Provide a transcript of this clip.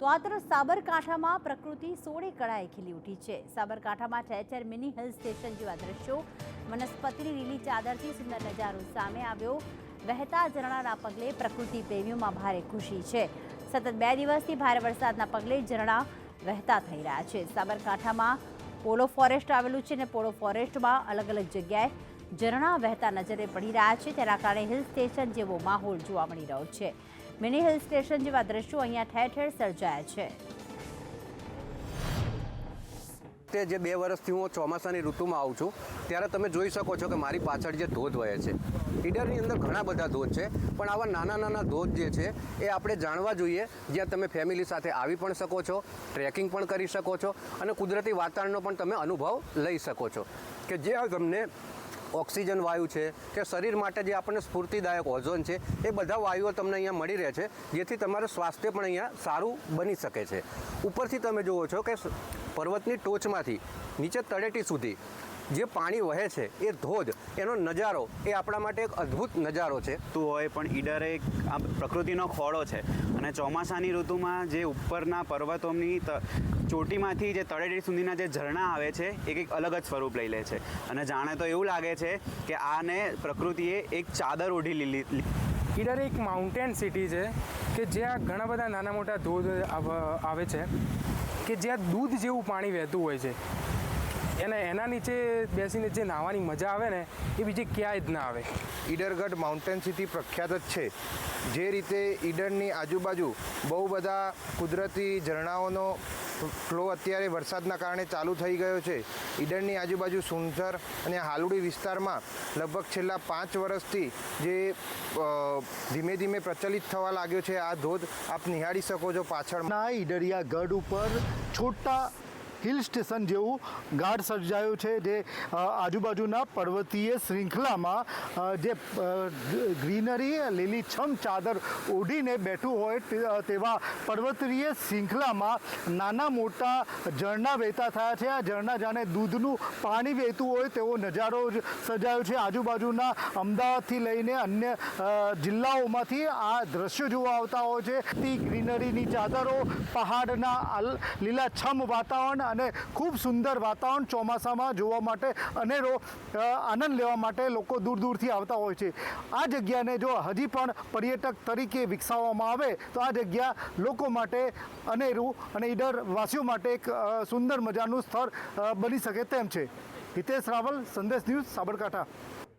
તો આ સાબરકાંઠામાં પ્રકૃતિ સોળે કળાએ ખીલી ઉઠી છે. સાબરકાંઠામાં ઠેર ઠેર મિની હિલ સ્ટેશન જેવા દ્રશ્યો વનસ્પતિની લીલી ચાદરથી સુંદર નજારો સામે આવ્યો. વહેતા ઝરણાના પગલે પ્રકૃતિ પ્રેમીઓમાં ભારે ખુશી છે. સતત બે દિવસથી ભારે વરસાદના પગલે ઝરણા વહેતા થઈ રહ્યા છે. સાબરકાંઠામાં પોલો ફોરેસ્ટ આવેલું છે અને પોલો ફોરેસ્ટમાં અલગ અલગ જગ્યાએ ઝરણા વહેતા નજરે પડી રહ્યા છે. તેના કારણે હિલ સ્ટેશન જેવો માહોલ જોવા મળી રહ્યો છે. મિની હિલ સ્ટેશન જેવા દ્રશ્યો અહીંયા ઠેર ઠેર સર્જાયા છે. તે જે બે વર્ષથી હું ચોમાસાની ઋતુમાં આવું છું, ત્યારે તમે જોઈ શકો છો કે મારી પાછળ જે ધોધ વહે છે. ઈડરની અંદર ઘણા બધા ધોધ છે, પણ આવા નાના નાના ધોધ જે છે, એ આપણે જાણવા જોઈએ, જ્યાં તમે ફેમિલી સાથે આવી પણ શકો છો, ટ્રેકિંગ પણ કરી શકો છો, અને કુદરતી વાતાવરણનો પણ તમે અનુભવ લઈ શકો છો. કે જે તમને ઓક્સિજન વાયુ છે કે શરીર માટે જે આપણને સ્ફૂર્તિદાયક ઓઝોન છે, એ બધા વાયુઓ તમને અહીંયા મળી રહે છે, જેથી તમારું સ્વાસ્થ્ય પણ અહીંયા સારું બની શકે છે. ઉપરથી તમે જુઓ છો કે પર્વતની ટોચમાંથી નીચે તળેટી સુધી જે પાણી વહે છે એ ધોધ એનો નજારો એ આપણા માટે એક અદ્ભુત નજારો છે. તું હોય પણ ઈડર એક આ પ્રકૃતિનો ખોળો છે. અને ચોમાસાની ઋતુમાં જે ઉપરના પર્વતોની ત- ચોટીમાંથી જે તળેટી સુધીના જે ઝરણા આવે છે એ કંઈક અલગ જ સ્વરૂપ લઈ લે છે. અને જાણે તો એવું લાગે છે કે આને પ્રકૃતિએ એક ચાદર ઓઢી લીધી ઈડર એક માઉન્ટેન સિટી છે કે જ્યાં ઘણા બધા નાના મોટા ધોધ આવે છે કે જ્યાં દૂધ જેવું પાણી વહેતું હોય છે. અને એના નીચે બેસીને જે નાહવાની મજા આવે ને એ બીજી ક્યાંય જ ના આવે. ઈડરગઢ માઉન્ટેન સિટી પ્રખ્યાત જ છે. જે રીતે ઈડરની આજુબાજુ બહુ બધા કુદરતી ઝરણાઓનો ફ્લો અત્યારે વરસાદના કારણે ચાલુ થઈ ગયો છે. ઈડરની આજુબાજુ સુનસર અને હાલુડી વિસ્તારમાં લગભગ છેલ્લા પાંચ વર્ષથી જે ધીમે ધીમે પ્રચલિત થવા લાગ્યો છે આ ધોધ આપ નિહાળી શકો છો પાછળ ના ઈડરિયા ગઢ ઉપર છોટા હિલ સ્ટેશન જેવું ગાઢ સર્જાયું છે જે આજુબાજુના પર્વતીય શૃંખલામાં જે ગ્રીનરી લીલીછમ ચાદર ઓઢીને બેઠું હોય તેવા પર્વતીય શૃંખલામાં નાના મોટા ઝરણા વહેતા થયા છે. આ ઝરણા જાણે દૂધનું પાણી વહેતું હોય તેવો નજારો જ સર્જાયો છે. આજુબાજુના અમદાવાદથી લઈને અન્ય જિલ્લાઓમાંથી આ દ્રશ્યો જોવા આવતા હોય છે. તે ગ્રીનરીની ચાદરો, પહાડના લીલાછમ વાતાવરણ અને ખૂબ સુંદર વાતાવરણ ચોમાસામાં જોવા માટે અનેરો આનંદ લેવા માટે લોકો દૂર દૂરથી આવતા હોય છે. આ જગ્યાને જો હજી પણ પર્યટક તરીકે વિકસાવવામાં આવે, તો આ જગ્યા લોકો માટે અનેરું અને ઈડર વાસીઓ માટે એક સુંદર મજાનું સ્થળ બની શકે તેમ છે. હિતેશ રાવલ, સંદેશ ન્યૂઝ સાબરકાંઠા.